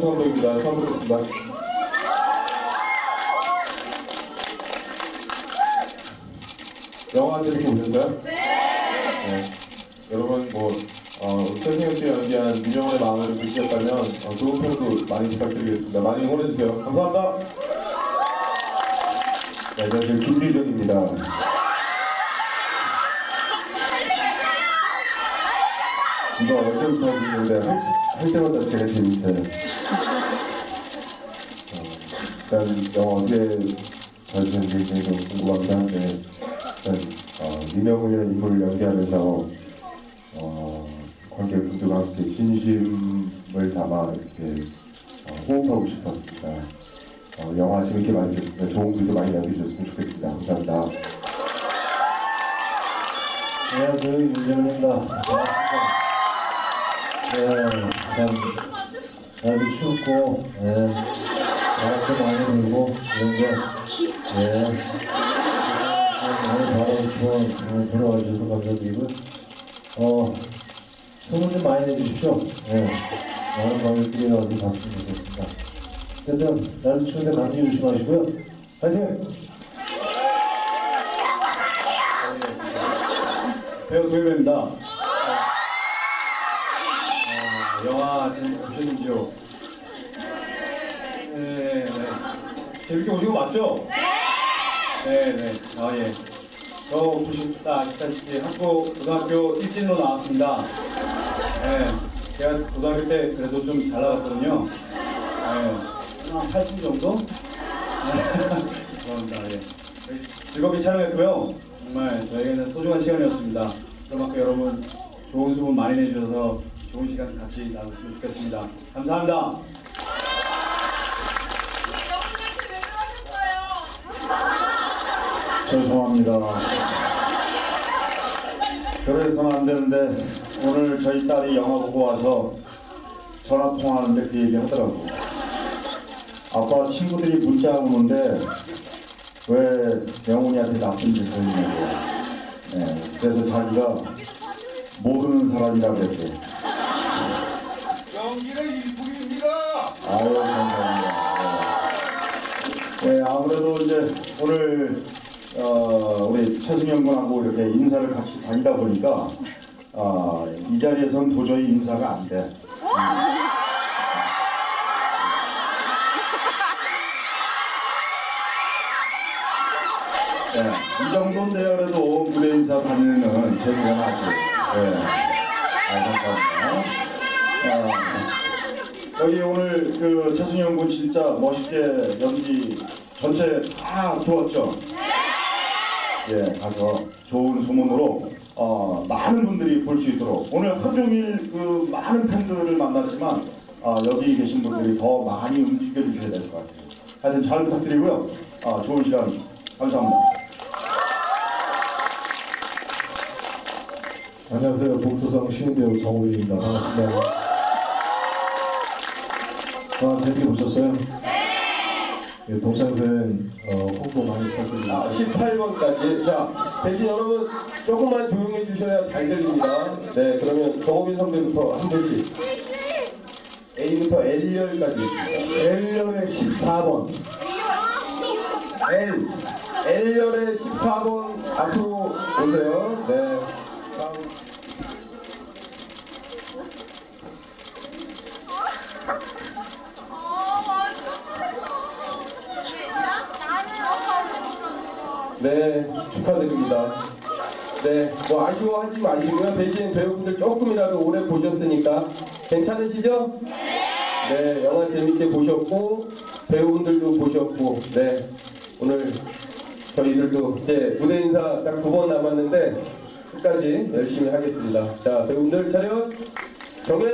감독입니다. 처음 뵙겠습니다. 영화 재밌게 보셨어요? 네. 여러분 뭐 어, 최승현 씨 연기한 민영의 마음을 좀 느끼셨다면 어, 좋은 평도 많이 부탁드리겠습니다. 많이 응원해주세요. 감사합니다. 네, 안녕하세요. 김리정입니다. 이거 하고 있는데 할, 할 때마다 제가 재밌어요. 어, 일단 영화 어제 저희는 굉장히 좀 궁금하긴 한데 일단 어, 민영이라는 인물을 연기하면서 어, 관객분들과 함께 진심을 담아 이렇게 어, 호흡하고 싶었습니다. 어, 영화 재밌게 많이 보셨으면 좋은 글도 많이 남겨주셨으면 좋겠습니다. 감사합니다. 안녕하세요, 윤정입니다. 네, 참, 날도 춥고, 네, 바람도 많이 불고, 그런데, 네, 많이 바람 추워, 많이 들어와 주셔서 감사드리고요. 어, 소문 좀 많이 내주십시오. 네, 많은 관객들이 어디 봤으면 좋겠습니다. 어쨌든, 날도 추운데 감기 조심하시고요. 파이팅! 배우 도입입니다. 어, 영화 재밌게 보셨는지요? 네, 네. 재밌게 보신 거 맞죠? 네, 네. 아, 예. 저 보시다 아시다시피 학교, 고등학교 일진으로 나왔습니다. 네. 제가 고등학교 때 그래도 좀 잘 나갔거든요. 네. 한 8분 정도? 네. 감사합니다. 예. 즐겁게 촬영했고요. 정말 저에게는 소중한 시간이었습니다. 그만큼 여러분 좋은 수분 많이 내주셔서 좋은 시간 같이 나눴으면 좋겠습니다. 감사합니다. 죄송합니다. 그래서는 안 되는데 오늘 저희 딸이 영화 보고 와서 전화 통화하는데 그 얘기 하더라고. 아빠 친구들이 문자 오는데 왜 영훈이한테 나쁜 짓을 했냐고. 네, 그래서 자기가 모르는 사람이라 그랬대. 연기는 일품입니다. 아유 감사합니다. 네, 네, 아무래도 이제 오늘 어, 우리 최승현 군하고 이렇게 인사를 같이 다니다 보니까 아, 이 자리에선 도저히 인사가 안 돼. 음. 네, 이 정도 되어도 무대 인사 다니는 재미가 나죠. 네. 아, 감사합니다. 아, 여기 오늘 그 최승현 군 진짜 멋있게 연기 전체 다 좋았죠? 예, 가서 좋은 소문으로 어, 많은 분들이 볼 수 있도록 오늘 하루 종일 그 많은 팬들을 만났지만 어, 여기 계신 분들이 더 많이 움직여 주셔야 될 것 같아요. 하여튼 잘 부탁드리고요. 어, 좋은 시간 감사합니다. 안녕하세요. 복도성 신인배우 정우빈입니다. 반갑습니다. 아, 재밌게 보셨어요? 네. 동창생 어, 홍보 많이 부탁드립니다. 18번까지. 자, 대신 여러분 조금만 조용해 주셔야 잘 들립니다. 네, 그러면 정호빈 선배부터 한 분씩. A부터 L열까지 있습니다. L열의 14번. L. L열의 14번 앞으로 오세요. 네. 네, 축하드립니다. 네, 뭐 아쉬워하지 마시고요. 대신 배우분들 조금이라도 오래 보셨으니까 괜찮으시죠? 네, 영화 재밌게 보셨고 배우분들도 보셨고, 네, 오늘 저희들도 이제 무대 인사 딱 두 번 남았는데 끝까지 열심히 하겠습니다. 자, 배우분들 차렷, 정해.